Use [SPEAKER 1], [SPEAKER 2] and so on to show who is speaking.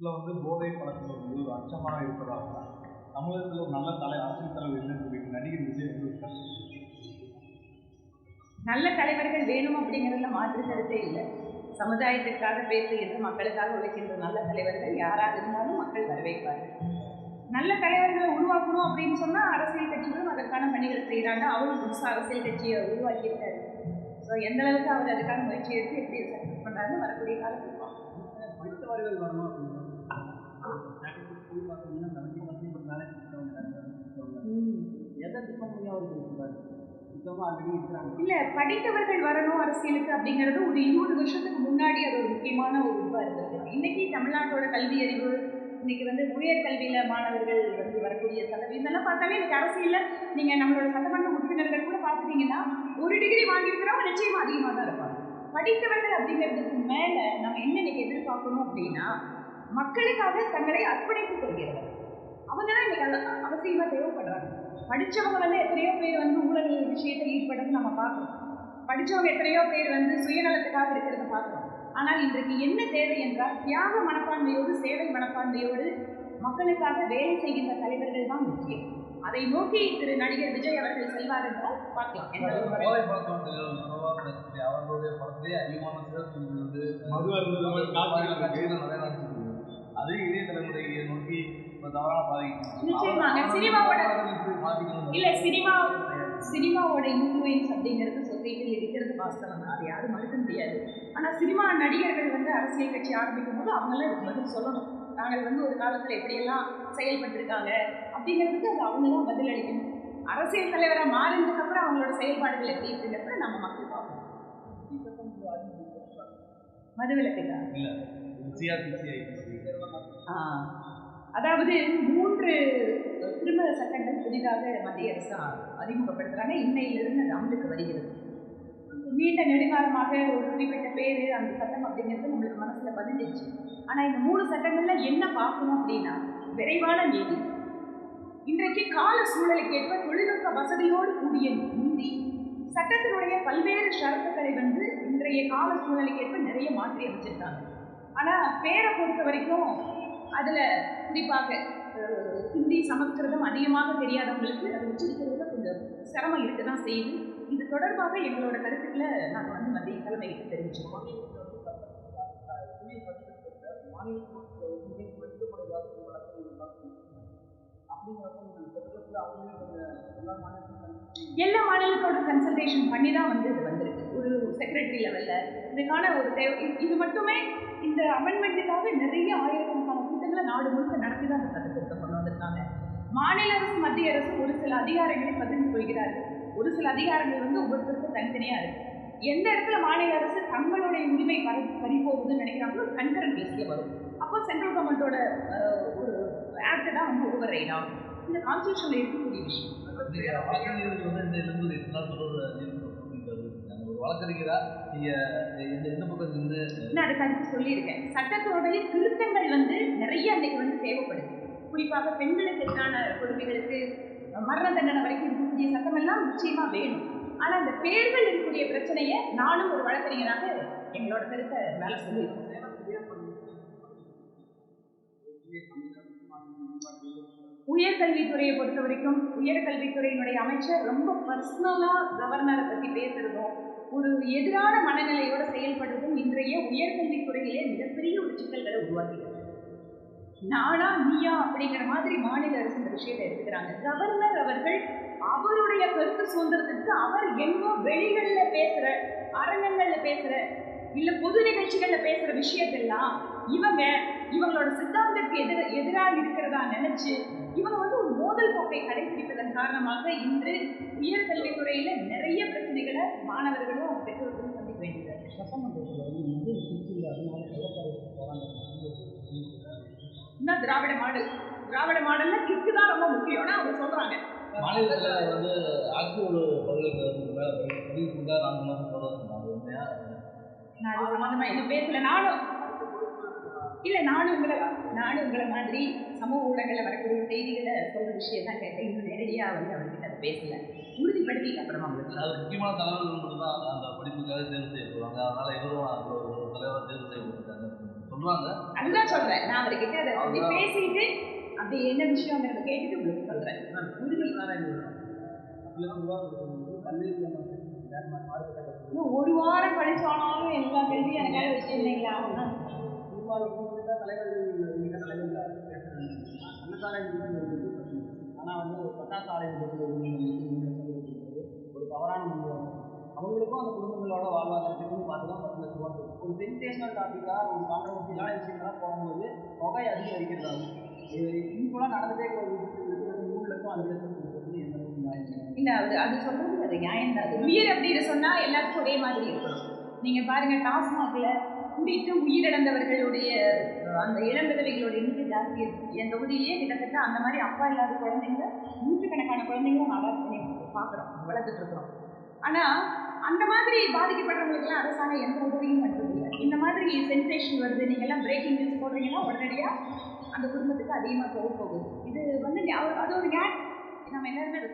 [SPEAKER 1] இதுல வந்து போதை பழக்கங்கள் வந்து ஒரு அச்சமாக இருப்பதாக தமிழகத்துல ஒரு நல்ல தலை அரசியல் தலைவர் இல்லைன்னு சொல்லிட்டு நடிகர் விஜய் வந்து ஒரு கருத்து
[SPEAKER 2] நல்ல தலைவர்கள் வேணும் அப்படிங்கிறதுல மாற்று கருத்தே இல்லை. சமுதாயத்திற்காக பேசுகின்ற மக்களுக்காக உழைக்கின்ற நல்ல தலைவர்கள் யாராக இருந்தாலும் மக்கள் வரவேற்பார்கள். நல்ல தலைவர்களை உருவாக்கணும் அப்படின்னு சொன்னா அரசியல் கட்சிகளும் அதற்கான பணிகள் செய்கிறாங்க அவரும் புதுசாக அரசியல் கட்சியை உருவாக்கியிருக்காரு. ஸோ எந்த அளவுக்கு அவர் அதுக்கான முயற்சி எடுத்து எப்படி சக்ஸஸ் பண்றாருன்னு வரக்கூடிய காலத்தில் பார்ப்போம்.
[SPEAKER 3] படித்தவர்கள் வரணும் போய் பார்த்தீங்கன்னா செவன்டி பர்சன்ட் மேலே படித்தவங்க
[SPEAKER 2] ம்.
[SPEAKER 3] எதை டிபெண்ட் பண்ணி அவர்
[SPEAKER 2] இல்ல படித்தவர்கள் வரணும் அரசியலுக்கு அப்படிங்கிறது ஒரு இருபது வருஷத்துக்கு முன்னாடி அது ஒரு முக்கியமான ஒரு இதுவா இருந்தது. இன்னைக்கு தமிழ்நாட்டோட கல்வி அறிவு இன்னைக்கு வந்து உயர் கல்வியில மாணவர்கள் வந்து வரக்கூடிய சதவீதம் இதெல்லாம் பார்த்தாலே இன்னைக்கு அரசியல்ல நீங்க நம்மளோட சட்டமன்ற உறுப்பினர்கள் கூட பார்த்துட்டீங்கன்னா ஒரு டிகிரி வாங்கியிருக்கிறவங்க நிச்சயமா அதிகமாக தான் இருப்பாங்க. படித்தவர்கள் அப்படிங்கிறதுக்கு மேல நம்ம என்ன இன்னைக்கு எதிர்பார்க்கணும் அப்படின்னா மக்களுக்காக தங்களை அர்ப்பணித்துக் கொள்கிறவர். அவங்க தான் இன்னைக்கு அவ- அவசியமா தேவைப்படுறாங்க. படிச்சவங்க வந்து எத்தனையோ பேர் வந்து ஊழல் விஷயத்தில் ஈடுபடுறது நம்ம பார்க்குறோம். படிச்சவங்க எத்தனையோ பேர் வந்து சுயநலத்துக்காக இருக்கிறத பார்க்குறோம். ஆனால் இன்றைக்கு என்ன தேவை என்றால் தியாக மனப்பான்மையோடு சேவை மனப்பான்மையோடு மக்களுக்காக வேலை செய்கின்ற தலைவர்கள் தான் முக்கியம். அதை நோக்கி திரு நடிகர் விஜய் அவர்கள் செல்வார் என்றால் பார்க்கலாம்.
[SPEAKER 4] அவர்களுடைய படத்திலே அதிகமான சிறப்பு வந்து
[SPEAKER 1] மது அருந்தது
[SPEAKER 4] அது இளைய தலைமுறையை நோக்கி தவறான பாதிக்கும்
[SPEAKER 2] இல்ல சினிமா சினிமாவோட இன்ஃப்ளூயன்ஸ் அப்படிங்கிறது சொசைட்டியில் இருக்கிறது வாஸ்தவம். தான் அது யாரும் மறுக்க முடியாது. ஆனா சினிமா நடிகர்கள் வந்து அரசியல் கட்சி ஆரம்பிக்கும் போது அவங்களாம் இதுக்கு பதில் சொல்லணும். நாங்கள் வந்து ஒரு காலத்துல எப்படியெல்லாம் செயல்பட்டிருக்காங்க அப்படிங்கிறதுக்கு அது அவங்க தான் பதில் அளிக்கணும். அரசியல் தலைவரா மாறினதுக்கு அப்புறம் அவங்களோட செயல்பாடுகள் எப்படி இருக்குங்கிறத நம்ம மக்கள் பார்க்கணும் மதுவிலக்குதான்
[SPEAKER 4] சிஆர்பிசி
[SPEAKER 2] ஆ. அதாவது மூன்று திருமண சட்டங்கள் புதிதாக மத்திய அரசு அறிமுகப்படுத்துறாங்க. இன்னையிலிருந்து அது அமலுக்கு வருகிறது. நீண்ட நெடுங்காலமாக ஒரு குறிப்பிட்ட பேரு அந்த சட்டம் அப்படிங்கிறது நம்மளுக்கு மனசுல பதிஞ்சிருச்சு. ஆனா இந்த மூணு சட்டங்கள்ல என்ன பார்க்கணும் அப்படின்னா விரைவான நீதி. இன்றைக்கு கால சூழலுக்கு ஏற்ப தொழில்நுட்ப வசதியோடு கூடிய நீதி. சட்டத்தினுடைய பல்வேறு ஷரத்துக்களை வந்து இன்றைய கால சூழலுக்கு ஏற்ப நிறைய மாற்றி அமைச்சிருக்காங்க. ஆனால் பேரை பொறுத்த வரைக்கும் அதில் குறிப்பாக ஹிந்தி சமஸ்கிருதம் அதிகமாக தெரியாதவங்களுக்கு அது உச்சரிக்கிறதுல கொஞ்சம் சிரமம் இருக்க தான் செய்யுது. இது தொடர்பாக எங்களோட கருத்துக்களை நாங்கள் வந்து மத்திய தலைமைக்கு தெரிவிச்சிருக்கோம் எல்லா மாநிலத்தோட கன்சல்டேஷன் பண்ணி தான் வந்து இது வந்திருக்கு. ஒரு செக்ரட்டரி லெவலில் இதுக்கான ஒரு தேவை இது- இது மட்டுமே இந்த அமெண்ட்மெண்ட்டுக்காக நிறைய ஆயிரக்கணக்கான கூட்டங்களை நாடு முழுக்க நடத்தி தான் இந்த சட்ட திருத்தம் கொண்டு வந்திருக்காங்க. மாநில அரசு மத்திய அரசு ஒரு சில அதிகாரங்களை பகிர்ந்து கொள்கிறார்கள் ஒரு சில அதிகாரங்கள் வந்து ஒவ்வொருத்தருக்கும் தனித்தனியாக இருக்கு. எந்த இடத்துல மாநில அரசு தங்களுடைய உரிமை பறி பறிப்போகுதுன்னு நினைக்கிறாங்களோ கன்கரன் பேசிய வரும். அப்போ சென்ட்ரல் கவர்மெண்டோட ஒரு ஆக்ட் தான் வந்து ஓவர் ரைட் ஆகும். இந்த கான்ஸ்டியூஷனில் இருக்கக்கூடிய விஷயம்.
[SPEAKER 4] ஒரு நீங்க எந்த எந்த பக்கம் நின்று
[SPEAKER 2] நான் அதுக்கு அடுத்து சொல்லியிருக்கேன். சட்டத்தோடைய திருத்தங்கள் வந்து நிறைய அன்னைக்கு வந்து தேவைப்படுது. குறிப்பாக பெண்களுக்கு எதிரான கொடுமைகளுக்கு மரண தண்டனை வரைக்கும் இருக்கக்கூடிய சட்டமெல்லாம் நிச்சயமா வேணும். ஆனா அந்த பேர்கள் இருக்கக்கூடிய பிரச்சனையை நானும் ஒரு வழக்கறிஞராக எங்களோட கருத்தை மேல சொல்லியிருக்கோம் உயர்கல்வித்துறையை பொறுத்த வரைக்கும் உயர்கல்வித்துறையினுடைய அமைச்சர் ரொம்ப பர்சனலா கவர்னரை பத்தி பேசுறதும் ஒரு எதிரான மனநிலையோட செயல்படுறதும் இன்றைய உயர்கல்வித்துறையிலே மிகப்பெரிய ஒரு சிக்கல்களை உருவாக்கிடுது நானா நீயா அப்படிங்கிற மாதிரி மாநில அரசு இந்த விஷயத்தை எடுத்துக்கிறாங்க. கவர்னர் அவர்கள் அவருடைய கருத்து சுதந்திரத்துக்கு அவர் எங்கோ வெளிகள்ல பேசுற அரங்கங்கள்ல பேசுற இல்ல பொது நிகழ்ச்சிகள்ல பேசுற விஷயத்தெல்லாம் இவங்க இவங்களோட சித்தாந்தத்துக்கு எதிர எதிராக இருக்கிறதா நினைச்சு இவங்க வந்து ஒரு மோதல் போக்கை கடைபிடிப்பதன் காரணமாக இன்று உயர்கல்வித்துறையில நிறைய பிரச்சனை மாணவர்களும் பெற்றோர்களும் சந்திக்க வேண்டியது இருக்கு.
[SPEAKER 3] சட்டமன்றத்தில் வந்து மது சிகிச்சை அதனால கள்ளக்காரருக்கு போகிறாங்க
[SPEAKER 2] இன்னும் திராவிட மாடல். திராவிட மாடல்ல கிக்கு தான் ரொம்ப முக்கியம். அவங்க சொல்றாங்க.
[SPEAKER 4] மாநிலத்துல வந்து ஆக்ஸ்போர்டு பல்கலைக்கழகத்துக்கு மேல பதிவு நான்கு உண்மையா?
[SPEAKER 2] நான் அது இன்னும் பேசல நானும் இல்ல நானும் உங்களை நானும் உங்களை மாதிரி சமூக ஊடகங்கள்ல வரக்கூடிய செய்திகளை சொல்ற விஷயம் தான் கேட்டேன். இன்னும் நேரடியா வந்து அவர்கிட்ட அதை பேசல. உறுதிப்படுத்திட்டு அப்புறமா உங்களுக்கு.
[SPEAKER 4] அது முக்கியமான தலைவர்கள் மட்டும் தான் அந்த படிப்புக்காக தேர்வு செய்யப்படுவாங்க அதனால இவரும் அந்த ஒரு தலைவராக தேர்வு செய்யப்பட்டிருக்காங்க சொல்றாங்க.
[SPEAKER 2] அதுதான் சொல்றேன். நான் அவர்கிட்ட அதை பத்தி பேசிட்டு அப்படி என்ன விஷயங்கிறத கேட்டுட்டு உங்களுக்கு சொல்றேன். உறுதி இன்னும் ஒரு வாரம் கழிச்சானாலும் எல்லா கேள்வியும் எனக்காக வச்சிருந்தீங்களா
[SPEAKER 3] அன்னசாலை நிகழ்ச்சி ஆனால் வந்து பட்டாசாலை ஒரு தவறான முடிவாகும் அவங்களுக்கும் அந்த குடும்பங்களோட வாழ்வாதாரத்துக்கும் பார்த்து தான் பத்து லட்ச ரூபா கொடுக்கும். ஒரு சென்சேஷனல் டாப்பிக்காக ஒரு கான்ட்ரவர்சியலான விஷயங்களா போகும்போது தொகை அதிகரிக்கிறதாகும் இது யூஸ்வலாக நடந்துட்டே இருக்கிற ஒரு விஷயத்துக்கு வந்து மூணு லட்சம் அஞ்சு லட்சம் கொடுக்குறது எந்த அளவுக்கு நியாயம்
[SPEAKER 2] அது அது சொல்றது அது நியாயம் தான் அது அப்படின்னு சொன்னால் எல்லாருக்கும் ஒரே மாதிரி இருக்கணும் நீங்க பாருங்க டாஸ்மாக்ல குடித்து உயிரிழந்தவர்களுடைய அந்த இளம் விதவைகளோட எண்ணிக்கை ஜாஸ்தி இருக்கு என் தொகுதியிலேயே கிட்டத்தட்ட அந்த மாதிரி அப்பா இல்லாத குழந்தைங்க நூற்றுக்கணக்கான குழந்தைங்களும் அடாப்ட் பண்ணி பார்க்குறோம் வளர்த்துட்டு இருக்கிறோம். ஆனா அந்த மாதிரி பாதிக்கப்படுறவங்களுக்குலாம் அரசாங்கம் எந்த உதவியும் பண்றது இல்லை இந்த மாதிரி சென்சேஷன் வருது நீங்க எல்லாம் பிரேக்கிங் நியூஸ் போடுறீங்கன்னா உடனடியா அந்த குடும்பத்துக்கு அதிகமாக போக போகுது இது வந்து அது ஒரு நியாயம் நம்ம எல்லாருமே அதை